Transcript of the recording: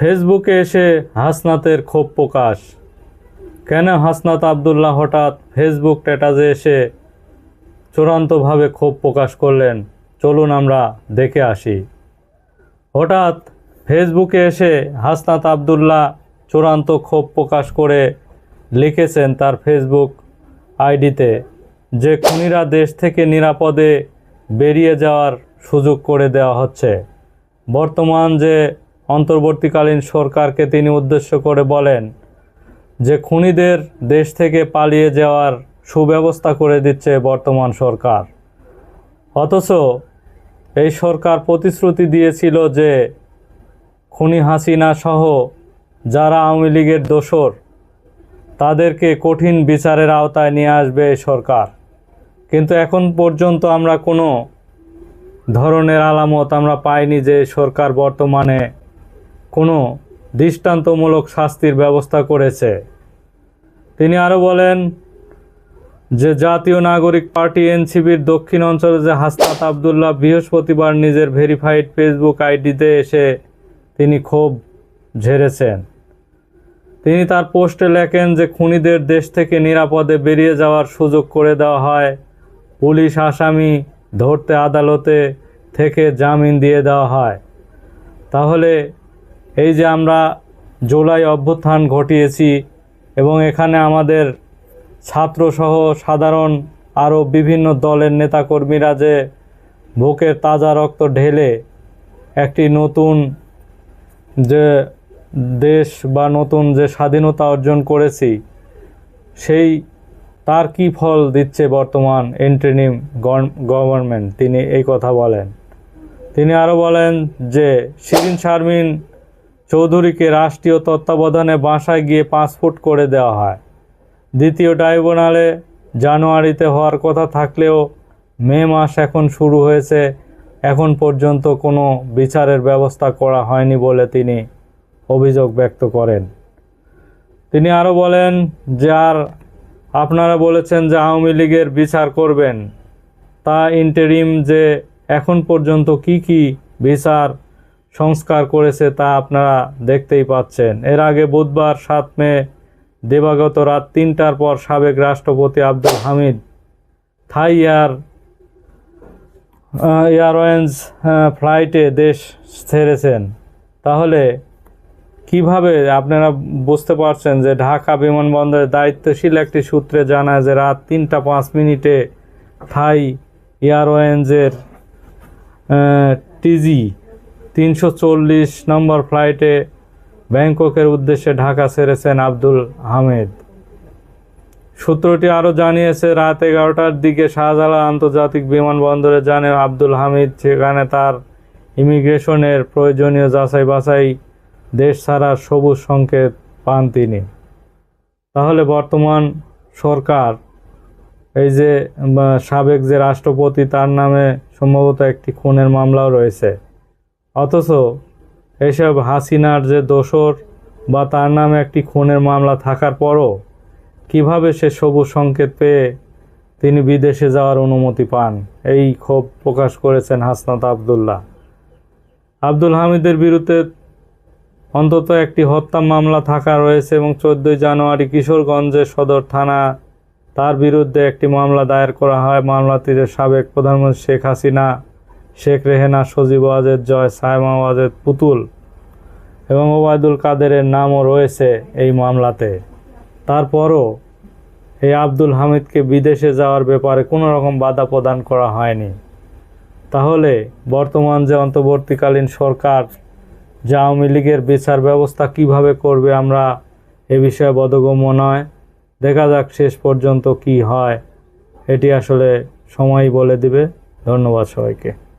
ফেসবুকে এসে হাসনাতের ক্ষোভ প্রকাশ। কেন হাসনাত আবদুল্লাহ হঠাৎ ফেসবুক স্ট্যাটাসে এসে চূড়ান্তভাবে ক্ষোভ প্রকাশ করলেন? চলুন আমরা দেখে আসি। হঠাৎ ফেসবুকে এসে হাসনাত আবদুল্লাহ চূড়ান্ত ক্ষোভ প্রকাশ করে লিখেছেন তার ফেসবুক আইডিতে যে খুনিরা দেশ থেকে নিরাপদে বেরিয়ে যাওয়ার সুযোগ করে দেওয়া হচ্ছে। বর্তমান যে অন্তর্বর্তীকালীন সরকারকে তিনি উদ্দেশ্য করে বলেন যে খুনিদের দেশ থেকে পালিয়ে যাওয়ার সুব্যবস্থা করে দিচ্ছে বর্তমান সরকার। অথচ এই সরকার প্রতিশ্রুতি দিয়েছিল যে খুনি হাসিনা সহ যারা আওয়ামী লীগের দোসর তাদেরকে কঠিন বিচারের আওতায় নিয়ে আসবে এই সরকার। কিন্তু এখন পর্যন্ত আমরা কোনো ধরনের আলামত আমরা পাইনি যে সরকার বর্তমানে কোনো দৃষ্টান্তমূলক শাস্তির ব্যবস্থা করেছে। তিনি আরও বলেন যে জাতীয় নাগরিক পার্টি এনসিপির দক্ষিণ অঞ্চলে যে হাসনাত আবদুল্লাহ বৃহস্পতিবার নিজের ভেরিফাইড ফেসবুক আইডিতে এসে তিনি ক্ষোভ ঝেড়েছেন। তিনি তার পোস্টে লেখেন যে খুনিদের দেশ থেকে নিরাপদে বেরিয়ে যাওয়ার সুযোগ করে দেওয়া হয়, পুলিশ আসামি ধরতে আদালতে থেকে জামিন দিয়ে দেওয়া হয়। তাহলে এই যে আমরা জুলাই অভ্যুত্থান ঘটিয়েছি এবং এখানে আমাদের ছাত্রসহ সাধারণ আরও বিভিন্ন দলের নেতাকর্মীরা যে বুকের তাজা রক্ত ঢেলে একটি নতুন যে দেশ বা নতুন যে স্বাধীনতা অর্জন করেছি, সেই তার কি ফল দিচ্ছে বর্তমান ইন্টারিম গভর্নমেন্ট? তিনি এই কথা বলেন। তিনি আরও বলেন যে শিরিন শারমিন চৌধুরীকে রাষ্ট্রীয় তত্ত্বাবধানে বাসায় গিয়ে পাসপোর্ট করে দেওয়া হয়। দ্বিতীয় ট্রাইব্যুনালে জানুয়ারিতে হওয়ার কথা থাকলেও মে মাস এখন শুরু হয়েছে। এখন পর্যন্ত কোনো বিচারের ব্যবস্থা করা হয়নি বলে তিনি অভিযোগ ব্যক্ত করেন। তিনি আরও বলেন যে, আর আপনারা বলেছেন যে আওয়ামী লীগের বিচার করবেন। তা ইন্টেরিম যে এখন পর্যন্ত কি কি বিচার সংস্কার করেছে তা আপনারা দেখতেই পাচ্ছেন। এর আগে বুধবার সাত মে দেবাগত রাত তিনটার পর সাবেক রাষ্ট্রপতি Abdul Hamid Thai Air Airways ফ্লাইটে দেশ ছেড়েছেন। তাহলে কীভাবে আপনারা বুঝতে পারছেন যে ঢাকা বিমানবন্দরে দায়িত্বশীল একটি সূত্রে জানায় যে রাত তিনটা পাঁচ মিনিটে থাই এয়ারওয়েন্সের টিজি তিনশো চল্লিশ নম্বর ফ্লাইটে ব্যাংককের উদ্দেশ্যে ঢাকা ছেড়েছেন আব্দুল হামিদ। সূত্রটি আরও জানিয়েছে, রাত এগারোটার দিকে শাহজালাল আন্তর্জাতিক বিমানবন্দরে জানে আব্দুল হামিদ, সেখানে তার ইমিগ্রেশনের প্রয়োজনীয় যাচাই বাছাই দেশ ছাড়ার সবুজ সংকেত পান তিনি। তাহলে বর্তমান সরকার, এই যে সাবেক যে রাষ্ট্রপতি, তার নামে সম্ভবত একটি খুনের মামলাও রয়েছে। অথচ এসব হাসিনার যে দোসর বা তার নামে একটি খুনের মামলা থাকার পরও কীভাবে সে সবুজ সংকেত পেয়ে তিনি বিদেশে যাওয়ার অনুমতি পান, এই ক্ষোভ প্রকাশ করেছেন হাসনাত আবদুল্লাহ। আব্দুল হামিদের বিরুদ্ধে অন্তত একটি হত্যা মামলা থাকা রয়েছে এবং চোদ্দোই জানুয়ারি কিশোরগঞ্জের সদর থানা তার বিরুদ্ধে একটি মামলা দায়ের করা হয়। মামলাটিতে সাবেক প্রধানমন্ত্রী শেখ হাসিনা শেখ রেহেনা, সজীব ওয়াজেদ, জয় সায়মা ওয়াজেদ, পুতুল এবং ওবায়দুল কাদেরের নামও রয়েছে এই মামলাতে। তারপরও এই আব্দুল হামিদকে বিদেশে যাওয়ার ব্যাপারে কোনো রকম বাধা প্রদান করা হয়নি। তাহলে বর্তমান যে অন্তর্বর্তীকালীন সরকার, যে আওয়ামী লীগের বিচার ব্যবস্থা কীভাবে করবে আমরা এ বিষয়ে বোধগম্য নয়। দেখা যাক শেষ পর্যন্ত কি হয়। এটি আসলে সময়ই বলে দিবে। ধন্যবাদ সবাইকে।